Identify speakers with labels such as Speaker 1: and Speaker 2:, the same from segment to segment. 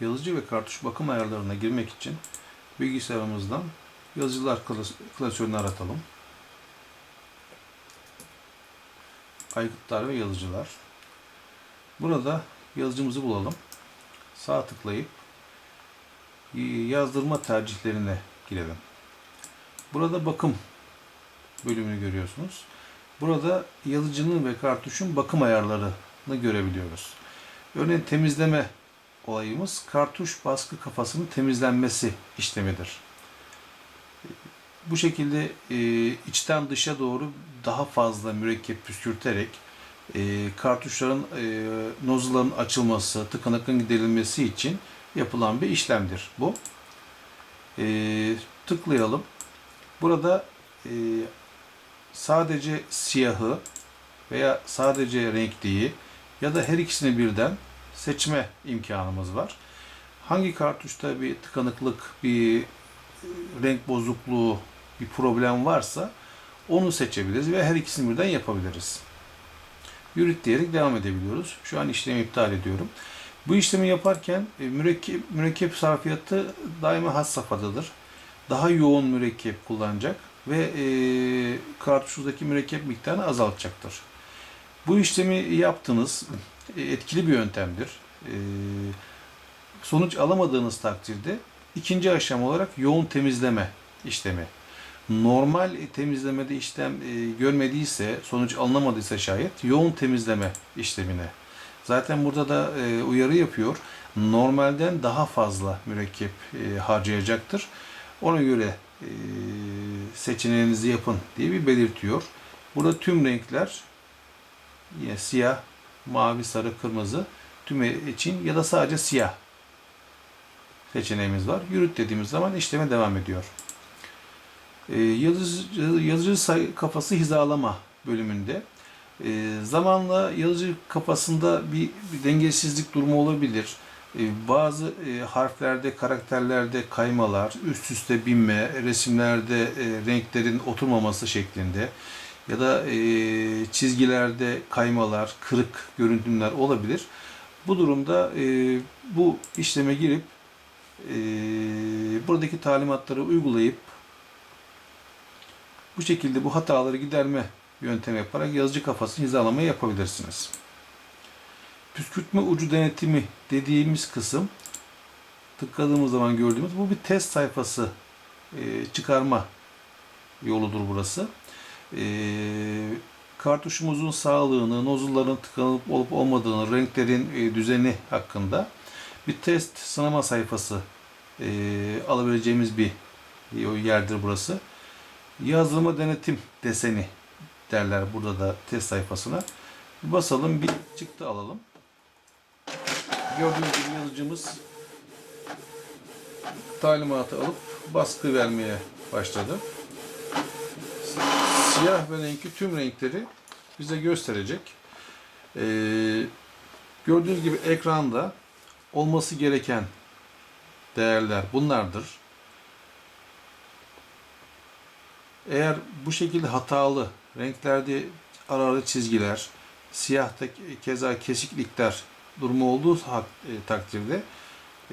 Speaker 1: yazıcı ve kartuş bakım ayarlarına girmek için bilgisayarımızdan yazıcılar klas- klasörünü aratalım. Aygıtlar ve yazıcılar. Burada yazıcımızı bulalım. Sağ tıklayıp yazdırma tercihlerine girelim. Burada bakım bölümünü görüyorsunuz. Burada yazıcının ve kartuşun bakım ayarlarını görebiliyoruz. Örneğin temizleme olayımız kartuş baskı kafasının temizlenmesi işlemidir. Bu şekilde e, içten dışa doğru daha fazla mürekkep püskürterek e, kartuşların e, nozulların açılması, tıkanıklığın giderilmesi için yapılan bir işlemdir bu. E, tıklayalım. Burada e, sadece siyahı veya sadece renkliyi ya da her ikisini birden seçme imkanımız var. Hangi kartuşta bir tıkanıklık, bir renk bozukluğu, bir problem varsa onu seçebiliriz ve her ikisini birden yapabiliriz. Yürüt diyerek devam edebiliyoruz. Şu an işlemi iptal ediyorum. Bu işlemi yaparken e, mürekkep, mürekkep sarfiyatı daima has safhadadır. Daha yoğun mürekkep kullanacak ve e, kartuşuzdaki mürekkep miktarını azaltacaktır. Bu işlemi yaptınız. E, etkili bir yöntemdir. E, sonuç alamadığınız takdirde ikinci aşama olarak yoğun temizleme işlemi. Normal temizlemede işlem e, görmediyse, sonuç alınamadıysa şayet yoğun temizleme işlemine. Zaten burada da uyarı yapıyor. Normalden daha fazla mürekkep harcayacaktır. Ona göre seçeneğinizi yapın diye bir belirtiyor. Burada tüm renkler yine siyah, mavi, sarı, kırmızı tüm için ya da sadece siyah seçeneğimiz var. Yürüt dediğimiz zaman işleme devam ediyor. Ee, yazıcı, yazıcı kafası hizalama bölümünde e, zamanla yazıcı kafasında bir, bir dengesizlik durumu olabilir. E, bazı e, harflerde, karakterlerde kaymalar, üst üste binme, resimlerde e, renklerin oturmaması şeklinde ya da e, çizgilerde kaymalar, kırık görüntüler olabilir. Bu durumda e, bu işleme girip e, buradaki talimatları uygulayıp bu şekilde bu hataları giderme yöntemi yaparak yazıcı kafasını hizalamayı yapabilirsiniz. Püskürtme ucu denetimi dediğimiz kısım tıkladığımız zaman gördüğümüz bu bir test sayfası e, çıkarma yoludur burası. E, kartuşumuzun sağlığını, nozulların tıkanıp olup olmadığını, renklerin e, düzeni hakkında bir test sınama sayfası e, alabileceğimiz bir yerdir burası. Yazdırma denetim deseni derler burada da test sayfasına. Basalım bir çıktı alalım. Gördüğünüz gibi yazıcımız talimatı alıp baskı vermeye başladı. Siyah ve renkli tüm renkleri bize gösterecek. Ee, gördüğünüz gibi ekranda olması gereken değerler bunlardır. Eğer bu şekilde hatalı renklerde ara ara çizgiler, siyahta keza kesiklikler durumu olduğu e, takdirde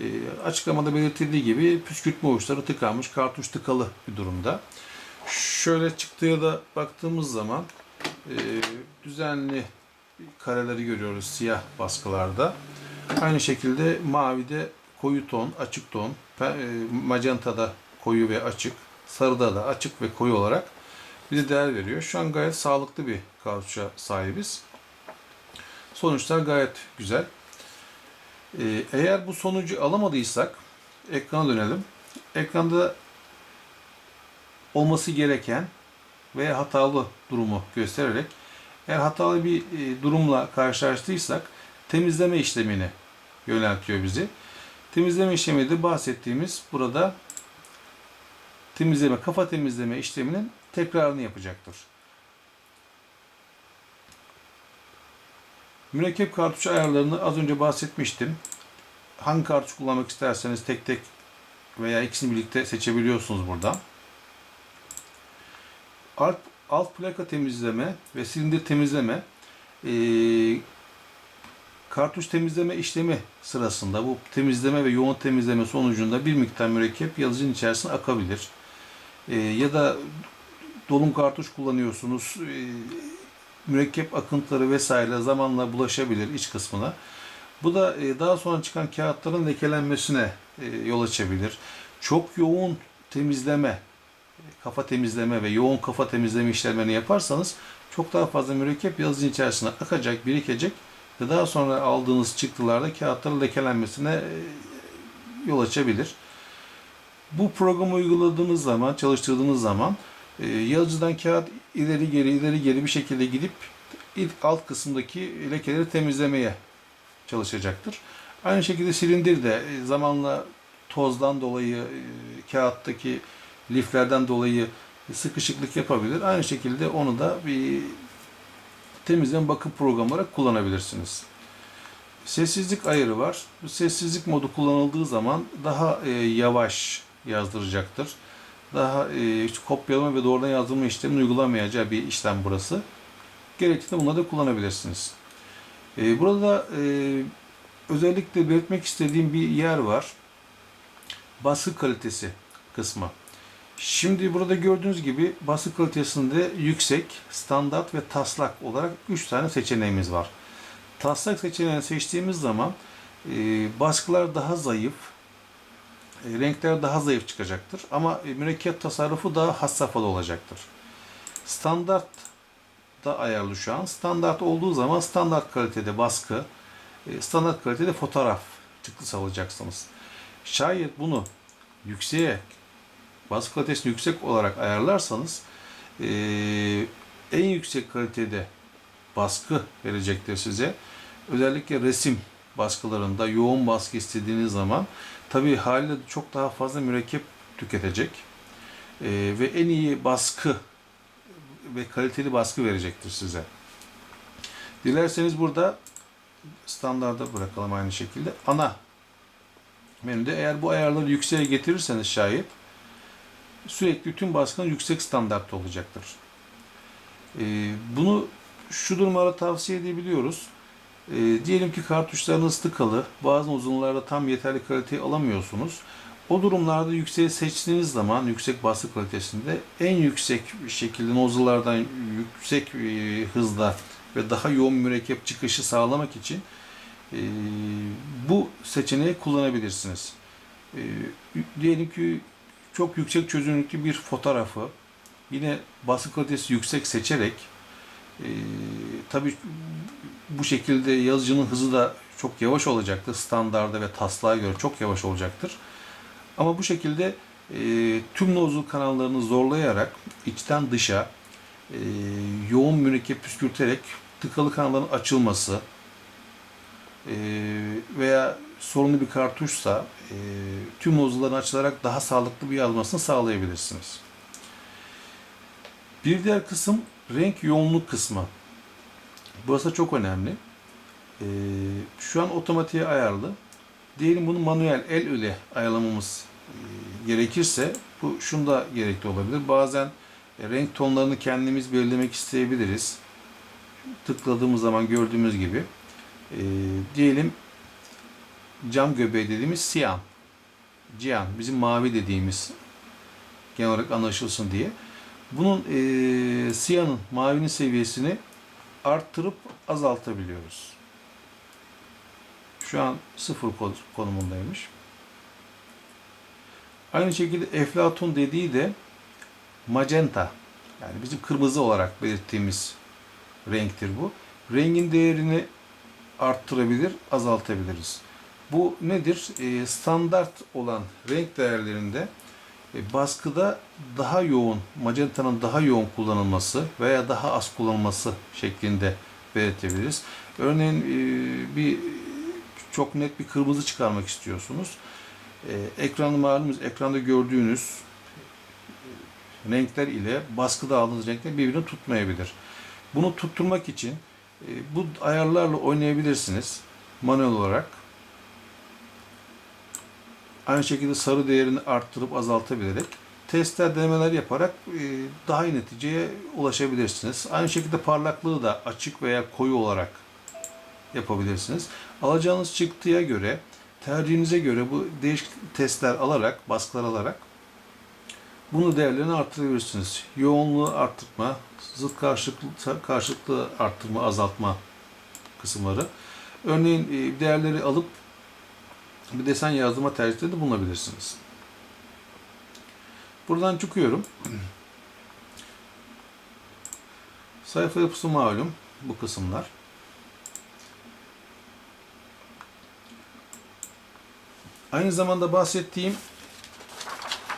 Speaker 1: e, açıklamada belirtildiği gibi püskürtme uçları tıkanmış, kartuş tıkalı bir durumda. Şöyle çıktıya da baktığımız zaman e, düzenli kareleri görüyoruz siyah baskılarda. Aynı şekilde mavide koyu ton, açık ton, e, macentada koyu ve açık, sarıda da açık ve koyu olarak bize değer veriyor. Şu an gayet sağlıklı bir kartuşa sahibiz. Sonuçlar gayet güzel. Ee, eğer bu sonucu alamadıysak ekrana dönelim. Ekranda olması gereken veya hatalı durumu göstererek eğer hatalı bir e, durumla karşılaştıysak temizleme işlemini yöneltiyor bizi. Temizleme işlemi de bahsettiğimiz burada temizleme, kafa temizleme işleminin tekrarını yapacaktır. Mürekkep kartuş ayarlarını az önce bahsetmiştim. Hangi kartuş kullanmak isterseniz tek tek veya ikisini birlikte seçebiliyorsunuz buradan. Alt, alt plaka temizleme ve silindir temizleme ee, kartuş temizleme işlemi sırasında bu temizleme ve yoğun temizleme sonucunda bir miktar mürekkep yazıcının içerisine akabilir. E, ya da dolum kartuş kullanıyorsunuz. E, mürekkep akıntıları vesaire zamanla bulaşabilir iç kısmına. Bu da e, daha sonra çıkan kağıtların lekelenmesine e, yol açabilir. Çok yoğun temizleme, kafa temizleme ve yoğun kafa temizleme işlemlerini yaparsanız çok daha fazla mürekkep yazıcının içerisine akacak, birikecek ve daha sonra aldığınız çıktılarda kağıtların lekelenmesine e, yol açabilir. Bu programı uyguladığınız zaman, çalıştırdığınız zaman e, yazıcıdan kağıt ileri geri ileri geri bir şekilde gidip ilk alt kısımdaki lekeleri temizlemeye çalışacaktır. Aynı şekilde silindir de e, zamanla tozdan dolayı, kağıttaki liflerden dolayı sıkışıklık yapabilir. Aynı şekilde onu da bir temizleme bakım programı olarak kullanabilirsiniz. Sessizlik ayarı var. Sessizlik modu kullanıldığı zaman daha e, yavaş yazdıracaktır. Daha e, kopyalama ve doğrudan yazdırma işlemini uygulamayacağı bir işlem burası. Gerektiğinde bunları da kullanabilirsiniz. E, burada e, özellikle belirtmek istediğim bir yer var. Baskı kalitesi kısmı. Şimdi burada gördüğünüz gibi baskı kalitesinde yüksek, standart ve taslak olarak 3 tane seçeneğimiz var. Taslak seçeneğini seçtiğimiz zaman e, baskılar daha zayıf, e, renkler daha zayıf çıkacaktır. Ama e, mürekkep tasarrufu daha has safhada olacaktır. Standart da ayarlı şu an. Standart olduğu zaman standart kalitede baskı, e, standart kalitede fotoğraf çıktısı alacaksınız. Şayet bunu yükseğe, baskı kalitesini yüksek olarak ayarlarsanız e, en yüksek kalitede baskı verecektir size. Özellikle resim baskılarında yoğun baskı istediğiniz zaman tabi haliyle çok daha fazla mürekkep tüketecek. E, ve en iyi baskı ve kaliteli baskı verecektir size. Dilerseniz burada standarda bırakalım aynı şekilde. Ana menüde eğer bu ayarları yükseğe getirirseniz şayet sürekli tüm baskının yüksek standartta olacaktır. Ee, bunu şu durumlara tavsiye edebiliyoruz. Ee, diyelim ki kartuşlarınız tıkalı, bazı uzunlarda tam yeterli kaliteyi alamıyorsunuz. O durumlarda yükseği seçtiğiniz zaman yüksek baskı kalitesinde en yüksek şekilde nozzle'lardan yüksek e, hızda ve daha yoğun mürekkep çıkışı sağlamak için e, bu seçeneği kullanabilirsiniz. E, diyelim ki çok yüksek çözünürlüklü bir fotoğrafı yine baskı kalitesi yüksek seçerek e, tabii bu şekilde yazıcının hızı da çok yavaş olacaktır. Standarda ve taslağa göre çok yavaş olacaktır. Ama bu şekilde e, tüm nozzle kanallarını zorlayarak içten dışa e, yoğun mürekkep püskürterek tıkalı kanalların açılması e, veya sorunlu bir kartuşsa e, tüm nozzle'ların açılarak daha sağlıklı bir yazmasını sağlayabilirsiniz. Bir diğer kısım renk yoğunluk kısmı. Burası çok önemli. E, şu an otomatiğe ayarlı. Diyelim bunu manuel el ile ayarlamamız e, gerekirse bu şunda gerekli olabilir. Bazen e, renk tonlarını kendimiz belirlemek isteyebiliriz. Tıkladığımız zaman gördüğümüz gibi e, diyelim cam göbeği dediğimiz siyan, cihan, bizim mavi dediğimiz genel olarak anlaşılsın diye. Bunun e, siyanın, mavinin seviyesini arttırıp azaltabiliyoruz. Şu an sıfır konumundaymış. Aynı şekilde eflatun dediği de magenta. Yani bizim kırmızı olarak belirttiğimiz renktir bu. Rengin değerini arttırabilir, azaltabiliriz. Bu nedir? E, standart olan renk değerlerinde e, baskıda daha yoğun, magentanın daha yoğun kullanılması veya daha az kullanılması şeklinde belirtebiliriz. Örneğin e, bir çok net bir kırmızı çıkarmak istiyorsunuz. E, ekranı malumuz, ekranda gördüğünüz renkler ile baskıda aldığınız renkler birbirini tutmayabilir. Bunu tutturmak için e, bu ayarlarla oynayabilirsiniz manuel olarak. Aynı şekilde sarı değerini arttırıp azaltabilerek testler, denemeler yaparak e, daha iyi neticeye ulaşabilirsiniz. Aynı şekilde parlaklığı da açık veya koyu olarak yapabilirsiniz. Alacağınız çıktıya göre, tercihinize göre bu değişik testler alarak, baskılar alarak bunu değerlerini arttırabilirsiniz. Yoğunluğu arttırma, zıt karşılıklı, karşılıklı arttırma, azaltma kısımları. Örneğin e, değerleri alıp bir desen yazdırma tercihleri de bulunabilirsiniz. Buradan çıkıyorum. Sayfa yapısı malum bu kısımlar. Aynı zamanda bahsettiğim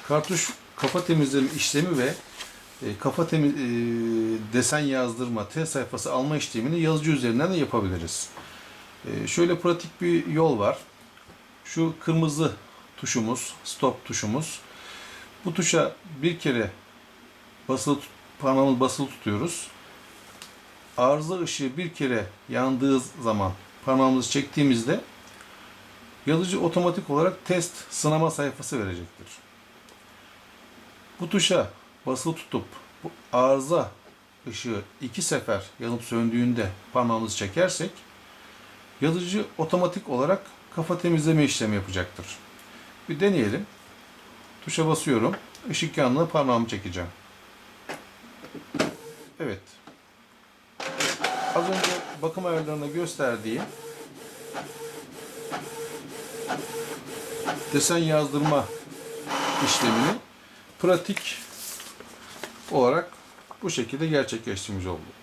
Speaker 1: kartuş kafa temizleme işlemi ve e, kafa temiz, e, desen yazdırma, T sayfası alma işlemini yazıcı üzerinden de yapabiliriz. E, şöyle pratik bir yol var. Şu kırmızı tuşumuz, stop tuşumuz. Bu tuşa bir kere basılı parmağımız basılı tutuyoruz. Arıza ışığı bir kere yandığı zaman parmağımızı çektiğimizde yazıcı otomatik olarak test sınama sayfası verecektir. Bu tuşa basılı tutup bu arıza ışığı iki sefer yanıp söndüğünde parmağımızı çekersek yazıcı otomatik olarak kafa temizleme işlemi yapacaktır. Bir deneyelim. Tuşa basıyorum. Işık yanına parmağımı çekeceğim. Evet. Az önce bakım ayarlarında gösterdiğim desen yazdırma işlemini pratik olarak bu şekilde gerçekleştirmiş olduk.